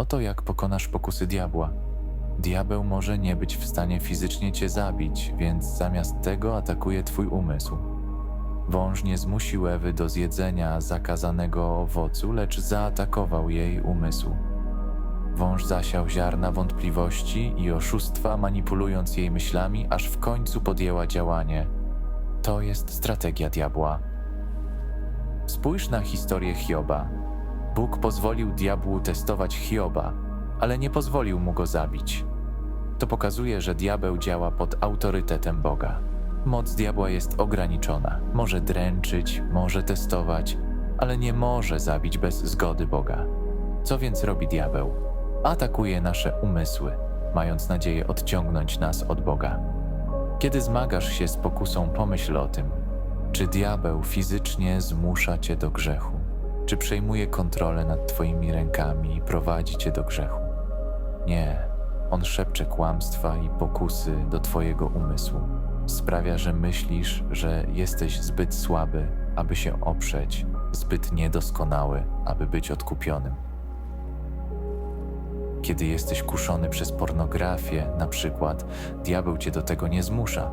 Oto jak pokonasz pokusy diabła. Diabeł może nie być w stanie fizycznie cię zabić, więc zamiast tego atakuje twój umysł. Wąż nie zmusił Ewy do zjedzenia zakazanego owocu, lecz zaatakował jej umysł. Wąż zasiał ziarna wątpliwości i oszustwa, manipulując jej myślami, aż w końcu podjęła działanie. To jest strategia diabła. Spójrz na historię Hioba. Bóg pozwolił diabłu testować Hioba, ale nie pozwolił mu go zabić. To pokazuje, że diabeł działa pod autorytetem Boga. Moc diabła jest ograniczona. Może dręczyć, może testować, ale nie może zabić bez zgody Boga. Co więc robi diabeł? Atakuje nasze umysły, mając nadzieję odciągnąć nas od Boga. Kiedy zmagasz się z pokusą, pomyśl o tym, czy diabeł fizycznie zmusza cię do grzechu, czy przejmuje kontrolę nad twoimi rękami i prowadzi cię do grzechu. Nie, on szepcze kłamstwa i pokusy do twojego umysłu. Sprawia, że myślisz, że jesteś zbyt słaby, aby się oprzeć, zbyt niedoskonały, aby być odkupionym. Kiedy jesteś kuszony przez pornografię, na przykład, diabeł cię do tego nie zmusza.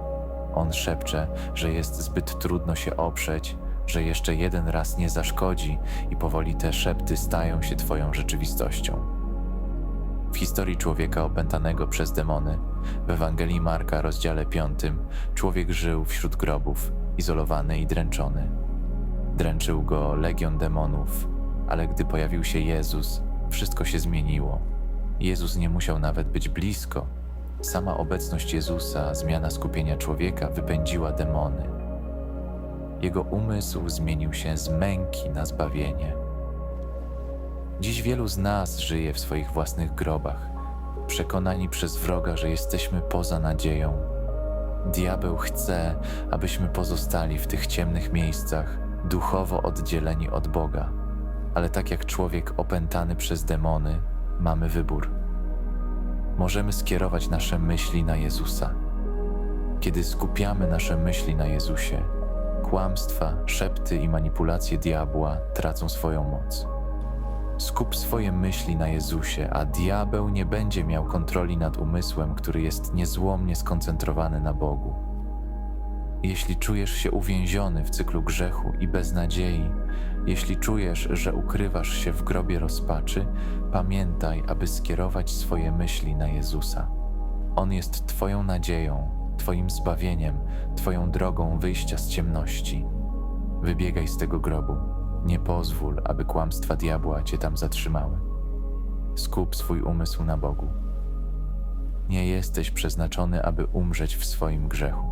On szepcze, że jest zbyt trudno się oprzeć, że jeszcze jeden raz nie zaszkodzi i powoli te szepty stają się twoją rzeczywistością. W historii człowieka opętanego przez demony, w Ewangelii Marka, rozdziale 5, człowiek żył wśród grobów, izolowany i dręczony. Dręczył go legion demonów, ale gdy pojawił się Jezus, wszystko się zmieniło. Jezus nie musiał nawet być blisko. Sama obecność Jezusa, zmiana skupienia człowieka wypędziła demony. Jego umysł zmienił się z męki na zbawienie. Dziś wielu z nas żyje w swoich własnych grobach, przekonani przez wroga, że jesteśmy poza nadzieją. Diabeł chce, abyśmy pozostali w tych ciemnych miejscach, duchowo oddzieleni od Boga. Ale tak jak człowiek opętany przez demony, mamy wybór. Możemy skierować nasze myśli na Jezusa. Kiedy skupiamy nasze myśli na Jezusie, kłamstwa, szepty i manipulacje diabła tracą swoją moc. Skup swoje myśli na Jezusie, a diabeł nie będzie miał kontroli nad umysłem, który jest niezłomnie skoncentrowany na Bogu. Jeśli czujesz się uwięziony w cyklu grzechu i beznadziei, jeśli czujesz, że ukrywasz się w grobie rozpaczy, pamiętaj, aby skierować swoje myśli na Jezusa. On jest Twoją nadzieją, Twoim zbawieniem, Twoją drogą wyjścia z ciemności. Wybiegaj z tego grobu. Nie pozwól, aby kłamstwa diabła Cię tam zatrzymały. Skup swój umysł na Bogu. Nie jesteś przeznaczony, aby umrzeć w swoim grzechu.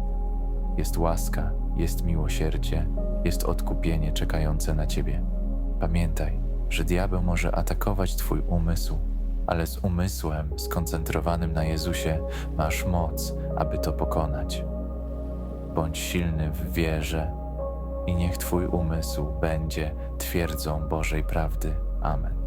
Jest łaska, jest miłosierdzie, jest odkupienie czekające na ciebie. Pamiętaj, że diabeł może atakować twój umysł, ale z umysłem skoncentrowanym na Jezusie masz moc, aby to pokonać. Bądź silny w wierze i niech twój umysł będzie twierdzą Bożej prawdy. Amen.